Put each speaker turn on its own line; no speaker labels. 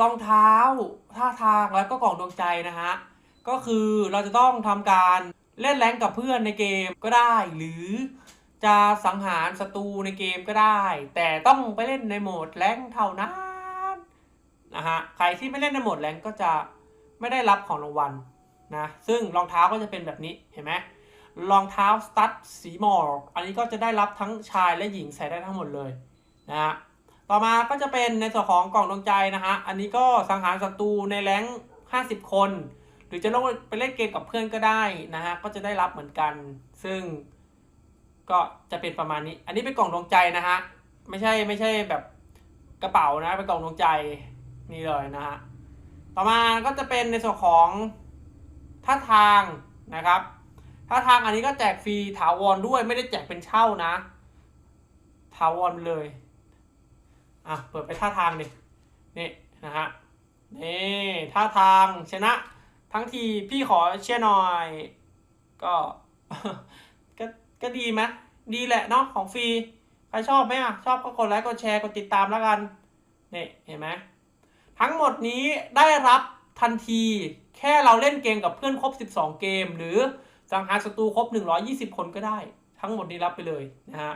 รองเท้าท่าทางแล้วก็กล่องดวงใจนะฮะก็คือเราจะต้องทำการเล่นแรงกับเพื่อนในเกมก็ได้ หรือจะสังหารศัตรูในเกมก็ได้ แต่ต้องไปเล่นในโหมดแรงเท่านั้นนะฮะใครที่ไม่เล่นในโหมดแรงก็จะไม่ได้รับของรางวัลนะซึ่งรองเท้าก็จะเป็นแบบนี้เห็นไหมรองเท้าสตั๊ดสีมอกอันนี้ก็จะได้รับทั้งชายและหญิงใส่ได้ทั้งหมดเลยนะฮะ ต่อมาก็จะเป็นในส่วนของกล่องดวงใจนะฮะ อันนี้ก็สังหารศัตรูในแรง50 คน หรือจะลงไปเล่นเกมกับเพื่อนก็ได้นะฮะ ก็จะได้รับเหมือนกัน ซึ่งก็จะเป็นประมาณนี้ อันนี้เป็นกล่องดวงใจนะฮะ ไม่ใช่ไม่ใช่แบบกระเป๋านะ เป็นกล่องดวงใจนี่เลยนะฮะ ต่อมาก็จะเป็นในส่วนของท่าทางนะครับ ท่าทางอันนี้ก็แจกฟรีถาวรด้วยไม่ได้แจกเป็นเช่านะ ถาวรเลย อะเปิดไปท่าทางดินี่นะฮะนี่ท่าทางชนะ ทั้งทีพี่ขอเชียร์หน่อย ก็ก็ก็ดีไหมดีแหละเนาะของฟรีใครชอบไหมอะชอบก็กดไลค์กดแชร์กดติดตามแล้วกันนี่เห็นไหมทั้งหมดนี้ได้รับทันทีแค่เราเล่นเกมกับเพื่อนครบ 12 เกม หรือสังหารศัตรูครบ 120 คนก็ได้ ทั้งหมดนี้รับไปเลยนะฮะ